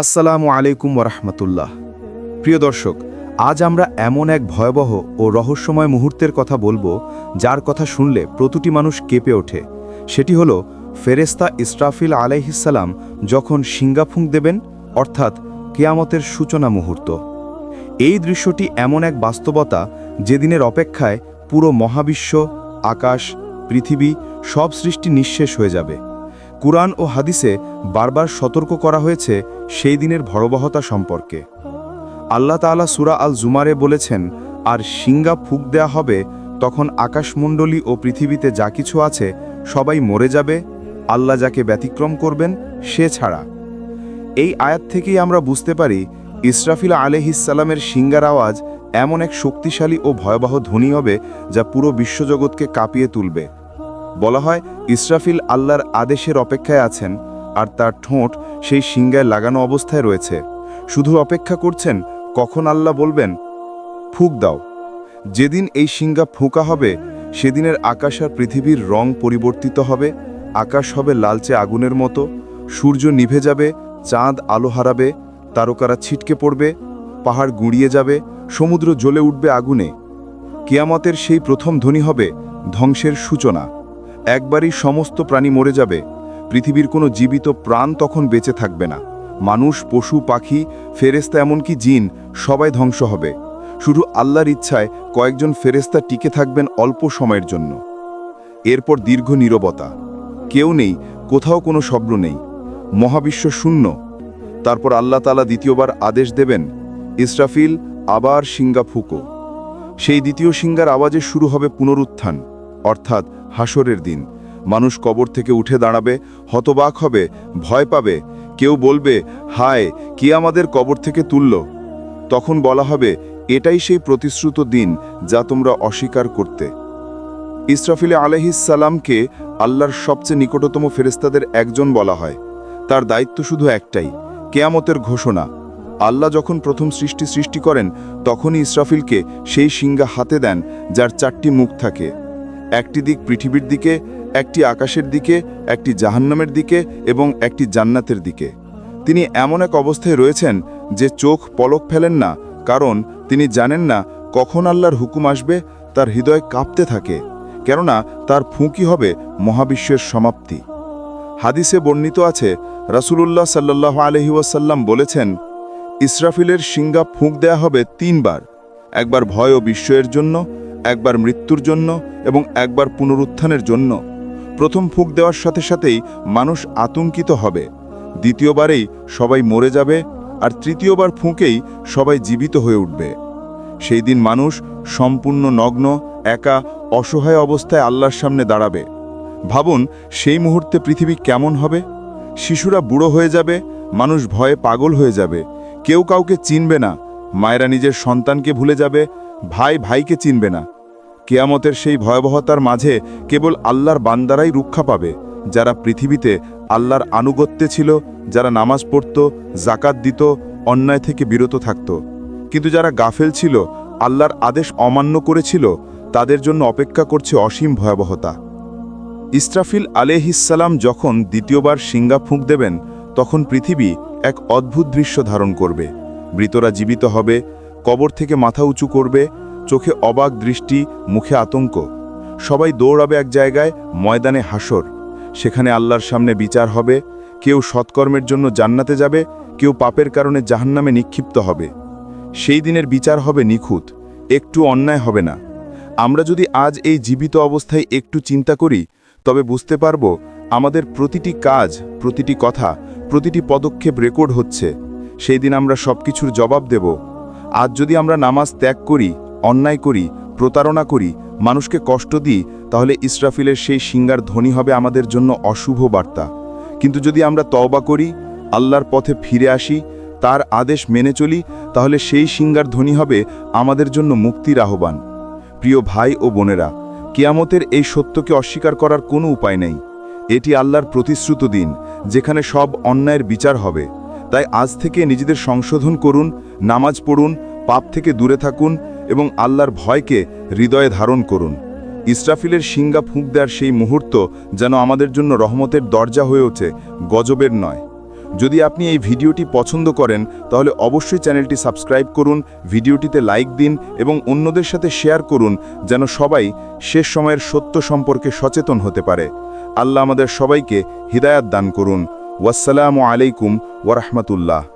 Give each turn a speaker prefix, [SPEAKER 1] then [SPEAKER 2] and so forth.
[SPEAKER 1] আসসালামু আলাইকুম ওরহমতুল্লাহ প্রিয় দর্শক, আজ আমরা এমন এক ভয়াবহ ও রহস্যময় মুহূর্তের কথা বলব, যার কথা শুনলে প্রতিটি মানুষ কেঁপে ওঠে। সেটি হলো ফেরেস্তা ইসরাফিল আলাইহিসাল্লাম যখন সিঙ্গাফুঁক দেবেন, অর্থাৎ কেয়ামতের সূচনা মুহূর্ত। এই দৃশ্যটি এমন এক বাস্তবতা যেদিনের অপেক্ষায় পুরো মহাবিশ্ব, আকাশ, পৃথিবী সব সৃষ্টি নিঃশেষ হয়ে যাবে। কুরআন ও হাদিসে বারবার সতর্ক করা হয়েছে সেই দিনের ভয়াবহতা সম্পর্কে। আল্লাহ তাআলা সুরা আল জুমারে বলেছেন, আর সিঙ্গা ফুক দেয়া হবে, তখন আকাশমণ্ডলী ও পৃথিবীতে যা কিছু আছে, সবাই মরে যাবে, আল্লাহ যাকে ব্যতিক্রম করবেন, সে ছাড়া। এই আয়াত থেকেই আমরা বুঝতে পারি, ইসরাফিল আলহিসাল্লামের সিঙ্গার আওয়াজ এমন এক শক্তিশালী ও ভয়াবহ ধ্বনি হবে, যা পুরো বিশ্বজগৎকে কাঁপিয়ে তুলবে। বলা হয়, ইসরাফিল আল্লাহর আদেশের অপেক্ষায় আছেন আর তার ঠোঁট সেই সিঙ্গায় লাগানো অবস্থায় রয়েছে। শুধু অপেক্ষা করছেন, কখন আল্লাহ বলবেন, ফুক দাও। যেদিন এই সিঙ্গা ফুঁকা হবে, সেদিনের আকাশ আর পৃথিবীর রং পরিবর্তিত হবে, আকাশ হবে লালচে আগুনের মতো, সূর্য নিভে যাবে, চাঁদ আলো হারাবে, তারকারা ছিটকে পড়বে, পাহাড় গুঁড়িয়ে যাবে, সমুদ্র জ্বলে উঠবে আগুনে। কেয়ামতের সেই প্রথম ধ্বনি হবে ধ্বংসের সূচনা। একবারই সমস্ত প্রাণী মরে যাবে। পৃথিবীর কোনো জীবিত প্রাণ তখন বেঁচে থাকবে না। মানুষ, পশু, পাখি ফেরেস্তা এমনকি জিন সবাই ধ্বংস হবে। শুধু আল্লাহর ইচ্ছায় কয়েকজন ফেরেস্তা টিকে থাকবেন অল্প সময়ের জন্য। এরপর দীর্ঘ নীরবতা। কেউ নেই, কোথাও কোনো শব্দ নেই। মহাবিশ্ব শূন্য। তারপর আল্লাহ তালা দ্বিতীয়বার আদেশ দেবেন, ইসরাফিল আবার সিঙ্গা ফুকো। সেই দ্বিতীয় সিঙ্গার আওয়াজে শুরু হবে পুনরুত্থান। অর্থাৎ হাসরের দিন। মানুষ কবর থেকে উঠে দাঁড়াবে, হতবাক হবে, ভয় পাবে। কেউ বলবে, হায়, কি আমাদের কবর থেকে তুলল? তখন বলা হবে, এটাই সেই প্রতিশ্রুত দিন যা তোমরা অস্বীকার করতে। ইসরাফিলে আলহিসাল্লামকে আল্লাহর সবচেয়ে নিকটতম ফেরেস্তাদের একজন বলা হয়। তার দায়িত্ব শুধু একটাই, কেয়ামতের ঘোষণা। আল্লাহ যখন প্রথম সৃষ্টি সৃষ্টি করেন, তখনই ইসরাফিলকে সেই সিঙ্গা হাতে দেন, যার চারটি মুখ থাকে। একটি দিক পৃথিবীর দিকে, একটি আকাশের দিকে, একটি জাহান্নামের দিকে এবং একটি জান্নাতের দিকে। তিনি এমন এক অবস্থায় রয়েছেন যে চোখ পলক ফেলেন না, কারণ তিনি জানেন না কখন আল্লাহর হুকুম আসবে, তার হৃদয় কাঁপতে থাকে, কেননা তার ফুঁকি হবে মহাবিশ্বের সমাপ্তি। হাদিসে বর্ণিত আছে, রাসূলুল্লাহ সাল্লাহ আলহি ওয়াসাল্লাম বলেছেন, ইসরাফিলের সিঙ্গা ফুঁক দেয়া হবে তিনবার, একবার ভয় ও বিস্ময়ের জন্য একবার মৃত্যুর জন্য এবং একবার পুনরুত্থানের জন্য। প্রথম ফুঁক দেওয়ার সাথে সাথেই মানুষ আতঙ্কিত হবে। দ্বিতীয়বারেই সবাই মরে যাবে আর তৃতীয়বার ফুঁকেই সবাই জীবিত হয়ে উঠবে। সেই দিন মানুষ সম্পূর্ণ নগ্ন, একা, অসহায় অবস্থায় আল্লাহর সামনে দাঁড়াবে। ভাবুন, সেই মুহূর্তে পৃথিবী কেমন হবে? শিশুরা বুড়ো হয়ে যাবে, মানুষ ভয়ে পাগল হয়ে যাবে। কেউ কাউকে চিনবে না। মায়েরা নিজের সন্তানকে ভুলে যাবে ভাই ভাইকে চিনবে না। কেয়ামতের সেই ভয়াবহতার মাঝে কেবল আল্লাহর বান্দারাই রক্ষা পাবে, যারা পৃথিবীতে আল্লাহর আনুগত্যে ছিল, যারা নামাজ পড়ত জাকাত দিত, অন্যায় থেকে বিরত থাকত। কিন্তু যারা গাফেল ছিল, আল্লাহর আদেশ অমান্য করেছিল, তাদের জন্য অপেক্ষা করছে অসীম ভয়াবহতা। ইসরাফিল আলেহিসাল্লাম যখন দ্বিতীয়বার সিঙ্গা ফুঁক দেবেন, তখন পৃথিবী এক অদ্ভুত দৃশ্য ধারণ করবে। মৃতরা জীবিত হবে কবর থেকে মাথা উঁচু করবে, চোখে অবাক দৃষ্টি, মুখে আতঙ্ক। সবাই দৌড়াবে এক জায়গায়, ময়দানে হাসর সেখানে আল্লাহর সামনে বিচার হবে, কেউ সৎকর্মের জন্য জান্নাতে যাবে, কেউ পাপের কারণে জাহান্নামে নিক্ষিপ্ত হবে। সেই দিনের বিচার হবে নিখুঁত, একটু অন্যায় হবে না। আমরা যদি আজ এই জীবিত অবস্থায় একটু চিন্তা করি, তবে বুঝতে পারব, আমাদের প্রতিটি কাজ, প্রতিটি কথা, প্রতিটি পদক্ষেপ রেকর্ড হচ্ছে। সেই দিন আমরা সব কিছুর জবাব দেব। আজ যদি আমরা নামাজ ত্যাগ করি, অন্যায় করি, প্রতারণা করি, মানুষকে কষ্ট দিই, তাহলে ইসরাফিলের সেই সিঙ্গার ধ্বনি হবে আমাদের জন্য অশুভ বার্তা। কিন্তু যদি আমরা তওবা করি, আল্লাহর পথে ফিরে আসি, তার আদেশ মেনে চলি, তাহলে সেই সিঙ্গার ধ্বনি হবে আমাদের জন্য মুক্তির আহ্বান। প্রিয় ভাই ও বোনেরা, কিয়ামতের এই সত্যকে অস্বীকার করার কোনো উপায় নেই। এটি আল্লাহর প্রতিশ্রুত দিন, যেখানে সব অন্যায়ের বিচার হবে। তাই আজ থেকে নিজেদের সংশোধন করুন, নামাজ পড়ুন, পাপ থেকে দূরে থাকুন এবং আল্লাহর ভয়কে হৃদয়ে ধারণ করুন। ইসরাফিলের সিঙ্গা ফুঁক দেওয়ার সেই মুহূর্ত যেন আমাদের জন্য রহমতের দরজা হয়ে ওঠে, গজবের নয়। যদি আপনি এই ভিডিওটি পছন্দ করেন, তাহলে অবশ্যই চ্যানেলটি সাবস্ক্রাইব করুন, ভিডিওটিতে লাইক দিন এবং অন্যদের সাথে শেয়ার করুন যেন সবাই শেষ সময়ের সত্য সম্পর্কে সচেতন হতে পারে। আল্লাহ আমাদের সবাইকে হিদায়াত দান করুন। ওয়াসসালামু আলাইকুম ওরহমতুল্লাহ